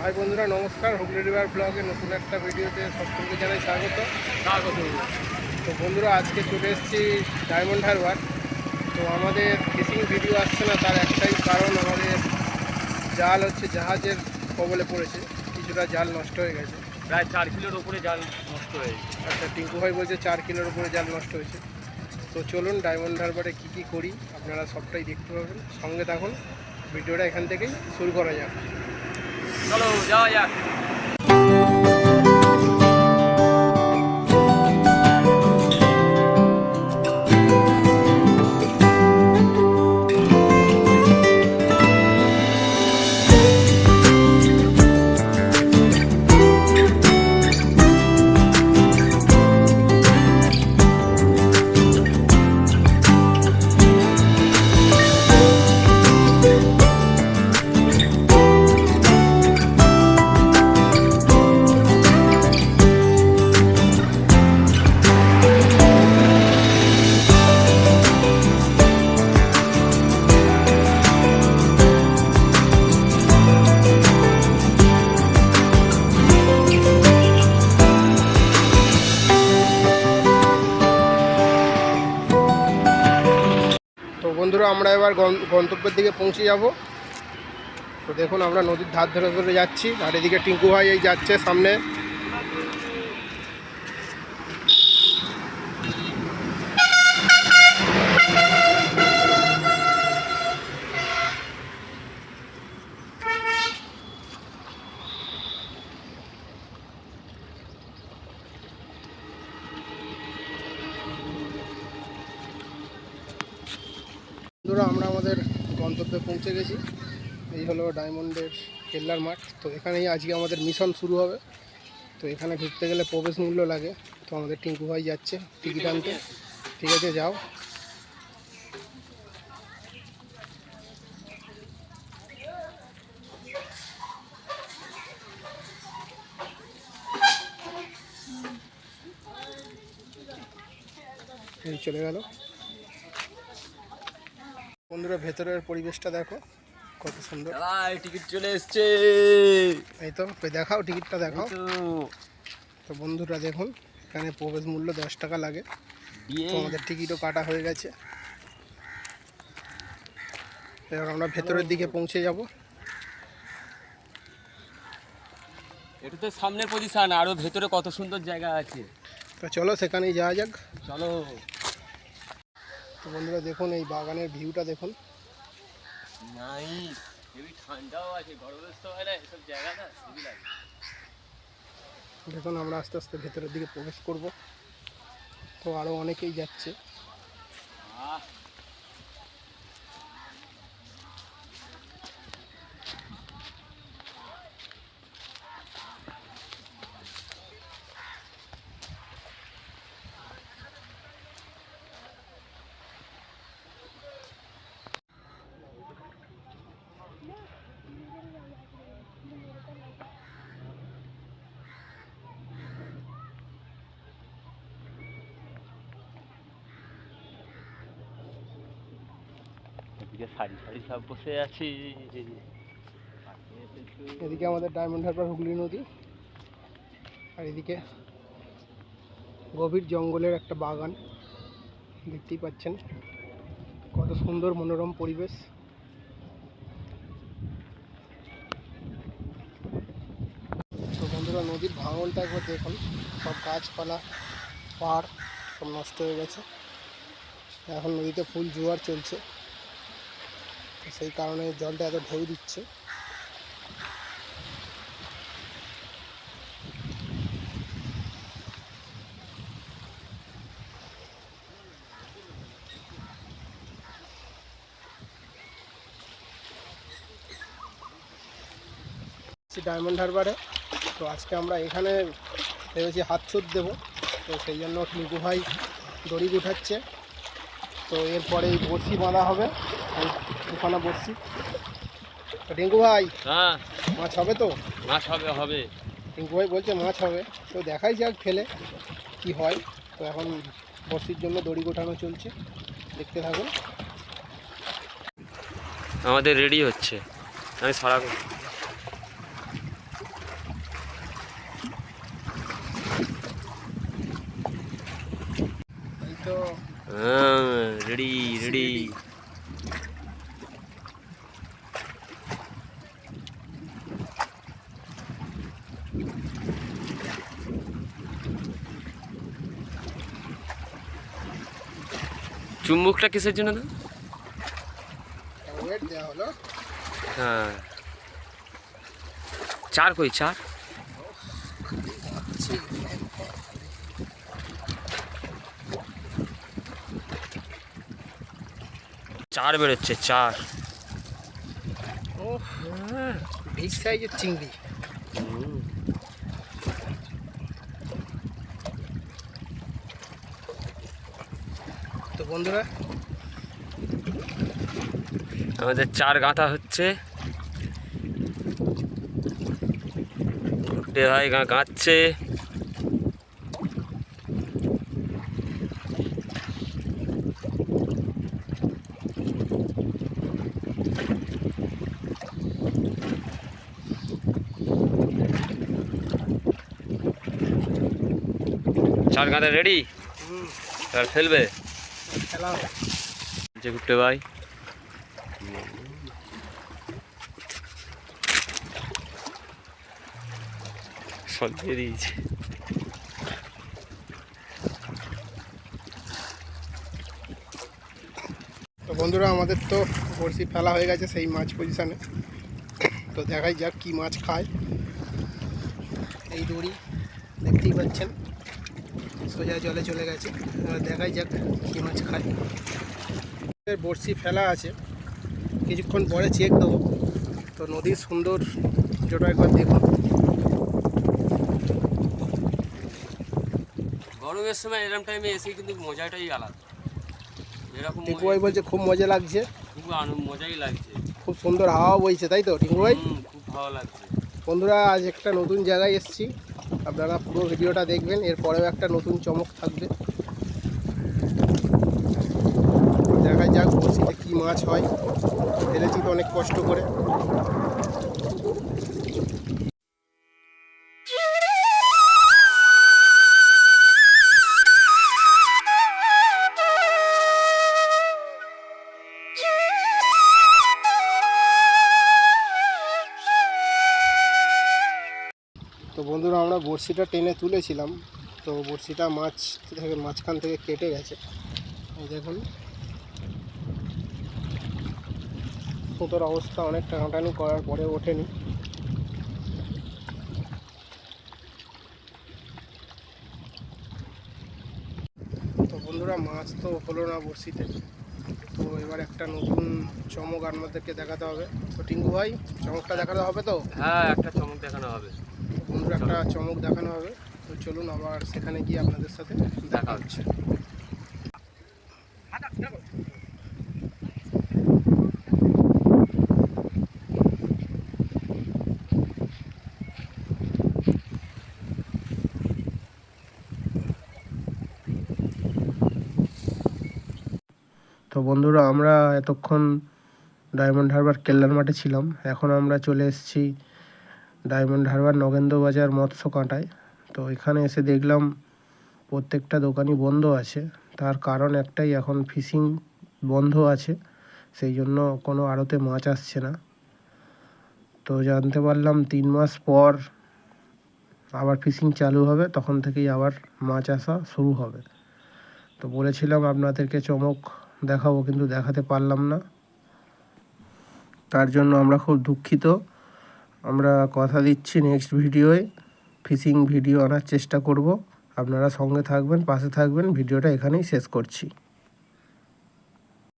High বন্ধুরা নমস্কার। Hooghly river ব্লগে নতুন একটা ভিডিওতে সকলকে জানাই স্বাগত। স্বাগত। তো বন্ধুরা আজকে চলে এসেছি ডায়মন্ড হারবার তো আমাদের ফিশিং ভিডিও আসছে না তার একটাই কারণ আমাদের জাল হচ্ছে জাহাজের কবলে পড়েছে। কিছুটা জাল নষ্ট হয়ে গেছে। প্রায় চার কিলোর উপরে জাল নষ্ট হয়েছে আচ্ছা টিঙ্কু ভাই বলছে চার কিলোর উপরে জাল নষ্ট হয়েছে। তো চলুন ডায়মন্ড হারবারে কী কী করি আপনারা সবটাই দেখতে পাবেন। সঙ্গে থাকুন ভিডিওটা এখান থেকেই শুরু করা যাক। চলো যাওয়া যাক আমরা এবার গন- গন্তব্যের দিকে পৌঁছে যাব। তো দেখুন আমরা নদীর ধার ধরে ধরে যাচ্ছি, আর এদিকে টিঙ্কু ভাই এই যাচ্ছে সামনে। বন্ধুরা, আমরা আমাদের গন্তব্যে পৌঁছে গেছি। এই হলো ডায়মন্ডের কেল্লার মাঠ। তো এখানেই আজকে আমাদের মিশন শুরু হবে। তো এখানে ঘুরতে গেলে প্রবেশ মূল্য লাগে। তো আমাদের টিঙ্কু ভাই যাচ্ছে টিকিট আনতে। ঠিক আছে, যাও। চলে গেল। বন্ধুরা ভেতরের পরিবেশটা দেখো কত সুন্দর। টিকিট চলে এসছে। এই তো দেখাও টিকিটটা দেখাও। তো। বন্ধুরা দেখুন এখানে প্রবেশ মূল্য দশ টাকা লাগে। তো আমাদের টিকিটও কাটা হয়ে গেছে। এবার আমরা ভেতরের দিকে পৌঁছে যাব। এটা তো সামনের পজিশন আরও ভেতরে কত সুন্দর জায়গা আছে। তো চলো সেখানেই যাওয়া যাক। চলো। তো বন্ধুরা দেখুন এই বাগানের ভিউটা দেখুন। নাই হেবি ঠান্ডাও আছে গরমের সময় না এসব জায়গা না হেবি লাগে। দেখুন আমরা আস্তে আস্তে ভেতরের দিকে প্রবেশ করব। তো আরও অনেকেই যাচ্ছে। আহ এদিকে সারি সারি সব বসে আছি। এদিকে আমাদের ডায়মন্ড হারবার হুগলি নদী। আর এদিকে গভীর জঙ্গলের একটা বাগান। দেখতেই পাচ্ছেন কত সুন্দর মনোরম পরিবেশ। নদীর ভাঙনটা একবার দেখুন। সব গাছপালা পাহাড় সব নষ্ট হয়ে গেছে। এখন নদীতে ফুল, জোয়ার চলছে। সেই কারণে জলটা এত ঢেউ দিচ্ছে। ডায়মন্ড হারবারে। তো আজকে আমরা এখানে ভেবেছি হাত ছুট দেবো। তো সেই জন্য ভাই দড়ি উঠাচ্ছে তো এরপরে বড়শি বাঁধা হবে। বড়শি তো টিঙ্কু ভাই হ্যাঁ। মাছ হবে তো? মাছ হবে হবে। টিঙ্কু ভাই বলছে মাছ হবে। তো দেখাই যাক ফেলে কি হয়। তো এখন বড়শির জন্য দড়ি গোঠানো চলছে। দেখতে থাকুন। আমাদের রেডি হচ্ছে। আমি সারা চুম্বুকটা কিসের জন্য দাদা? হ্যাঁ। চার কই চার? চার বেরোচ্ছে চার। ও বিগ সাইজের চিংড়ি। তো বন্ধুরা আমাদের চার গাঁথা হচ্ছে। ভাই গা গাঁচ্ছে চার গাঁথা রেডি এবার ফেলবে। যে গুড্ডে ভাই। দিয়েছে। তো বন্ধুরা, আমাদের তো বড়শি ফেলা হয়ে গেছে সেই মাছ পজিশানে তো দেখাই যাক কি মাছ খায়। এই দড়ি দেখতেই পাচ্ছেন। সোজা জলে চলে গেছে। দেখাই যাক কি মাছ খায় বড়শি ফেলা আছে। কিছুক্ষণ পরে চেক দেবো। তো নদীর সুন্দর যেটা একবার দেখুন। গরমের সময় এরকম টাইমে এসে কিন্তু মজাটাই আলাদা। এরকম টিঙ্কু ভাই বলছে খুব মজা লাগছে। খুব আনন্দ মজাই লাগছে। খুব সুন্দর হাওয়া বইছে তাই তো টিঙ্কু ভাই? খুব ভালো লাগছে। বন্ধুরা আজ একটা নতুন জায়গায় এসেছি। আপনারা পুরো ভিডিওটা দেখবেন, এরপরেও একটা নতুন চমক থাকবে। দেখা যাক বসিতে কী মাছ হয়। ফেলেছি তো অনেক কষ্ট করে। বন্ধুরা, আমরা বড়শিটা টেনে তুলেছিলাম। তো বড়শিটা মাছ থেকে, মাঝখান থেকে কেটে গেছে। দেখুন। সুতোর অবস্থা অনেক টানাটানি করার পরে ওঠেনি। তো বন্ধুরা, মাছ তো হলো না বড়শিতে। তো এবার একটা নতুন চমক আপনাদেরকে দেখাতে হবে। তো টিঙ্কু ভাই, চমকটা দেখাতে হবে তো? হ্যাঁ একটা চমক দেখানো হবে। বন্ধুরা একটা চমক দেখানো হবে। তো চলুন আবার সেখানে গিয়ে আপনাদের সাথে দেখা হচ্ছে। তো বন্ধুরা, আমরা এতক্ষণ ডায়মন্ড হারবার কেল্লার মাঠে ছিলাম। এখন আমরা চলে এসেছি ডায়মন্ড হারবার নগেন্দ্র বাজার মৎস্য কাঁটায়। তো এখানে এসে দেখলাম প্রত্যেকটা দোকানই বন্ধ আছে। তার কারণ একটাই, এখন ফিশিং বন্ধ আছে। সেই জন্য কোনো আড়তে মাছ আসছে না। তো জানতে পারলাম তিন মাস পর আবার ফিশিং চালু হবে, তখন থেকেই আবার মাছ আসা শুরু হবে। তো বলেছিলাম আপনাদেরকে চমক দেখাবো, কিন্তু দেখাতে পারলাম না। তার জন্য আমরা খুব দুঃখিত। আমরা কথা দিচ্ছি নেক্সট ভিডিওয়ে। ফিশিং ভিডিও আনার চেষ্টা করব। আপনারা সঙ্গে থাকবেন, পাশে থাকবেন। ভিডিওটা এখানেই শেষ করছি।